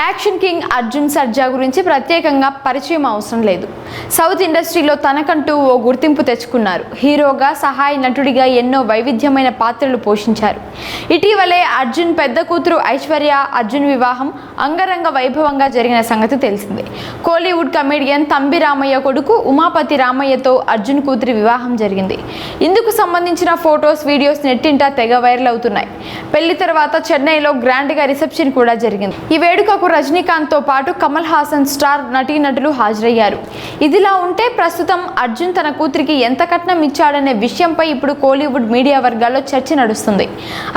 Action king Arjun Sarja గురించి ప్రత్యేకంగా పరిచయం అవసరం లేదు. సౌత్ ఇండస్ట్రీలో తనకంటూ ఓ గుర్తింపు తెచ్చుకున్నారు. హీరోగా సహాయ నటుడిగా ఎన్నో వైవిధ్యమైన పాత్రలు పోషించారు. ఇటీవలే అర్జున్ పెద్ద కూతురు ఐశ్వర్య అర్జున్ వివాహం అంగరంగ వైభవంగా జరిగిన సంగతి తెలిసిందే. కోలీవుడ్ కమెడియన్ తంబి రామయ్య కొడుకు ఉమాపతి రామయ్యతో అర్జున్ కూతురి వివాహం జరిగింది. ఇందుకు సంబంధించిన ఫొటోస్ వీడియోస్ నెట్టింట తెగ వైరల్ అవుతున్నాయి. పెళ్ళి తర్వాత చెన్నైలో గ్రాండ్గా రిసెప్షన్ కూడా జరిగింది. ఈ వేడుకకు రజనీకాంత్తో పాటు కమల్ హాసన్ స్టార్ నటీనటులు హాజరయ్యారు. ఇదిలా ఉంటే ప్రస్తుతం అర్జున్ తన కూతురికి ఎంత కట్నం ఇచ్చాడనే విషయంపై ఇప్పుడు కోలీవుడ్ మీడియా వర్గాల్లో చర్చ నడుస్తుంది.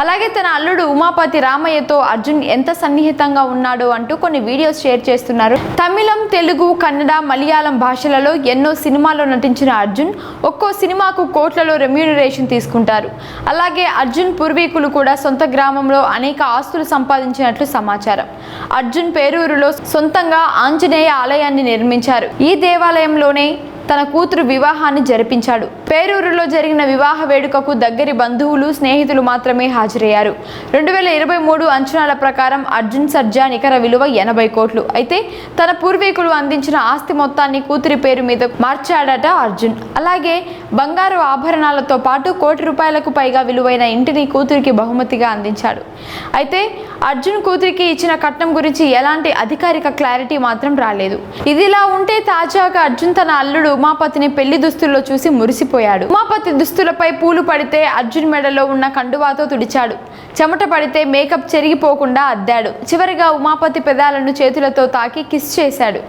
అలాగే తన అల్లుడు ఉమాపతి రామయ్యతో అర్జున్ ఎంత సన్నిహితంగా ఉన్నాడో అంటూ కొన్ని వీడియోస్ షేర్ చేస్తున్నారు. తమిళం తెలుగు కన్నడ మలయాళం భాషలలో ఎన్నో సినిమాల్లో నటించిన అర్జున్ ఒక్కో సినిమాకు కోట్లలో రెమ్యూనరేషన్ తీసుకుంటారు. అలాగే అర్జున్ పూర్వీకులు కూడా సొంత సొంత గ్రామంలో అనేక ఆస్తులు సంపాదించినట్లు సమాచారం. అర్జున్ పేరూరులో సొంతంగా ఆంజనేయ ఆలయాన్ని నిర్మించారు. ఈ దేవాలయంలోనే తన కూతురు వివాహాన్ని జరిపించాడు. పేరూరులో జరిగిన వివాహ వేడుకకు దగ్గరి బంధువులు స్నేహితులు మాత్రమే హాజరయ్యారు. రెండు వేల ఇరవై మూడు అంచనాల ప్రకారం అర్జున్ సర్జా నికర విలువ ఎనభై కోట్లు. అయితే తన పూర్వీకులు అందించిన ఆస్తి మొత్తాన్ని కూతురి పేరు మీద మార్చాడట అర్జున్. అలాగే బంగారు ఆభరణాలతో పాటు కోటి రూపాయలకు పైగా విలువైన ఇంటిని కూతురికి బహుమతిగా అందించాడు. అయితే అర్జున్ కూతురికి ఇచ్చిన కట్నం గురించి ఎలాంటి అధికారిక క్లారిటీ మాత్రం రాలేదు. ఇదిలా ఉంటే తాజాగా అర్జున్ తన అల్లుడు ఉమాపతిని పెళ్ళి దుస్తుల్లో చూసి మురిసిపోయాడు. ఉమాపతి దుస్తులపై పూలు పడితే అర్జున్ మెడలో ఉన్న కండువాతో తుడిచాడు. చెమట పడితే మేకప్ చెరిగిపోకుండా అద్దాడు. చివరిగా ఉమాపతి పెదాలను చేతులతో తాకి కిస్ చేశాడు.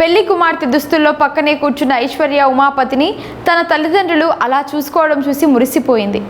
పెళ్ళి కుమార్తె దుస్తుల్లో పక్కనే కూర్చున్న ఐశ్వర్య ఉమాపతిని తన తల్లిదండ్రులు అలా చూసుకోవడం చూసి మురిసిపోయింది.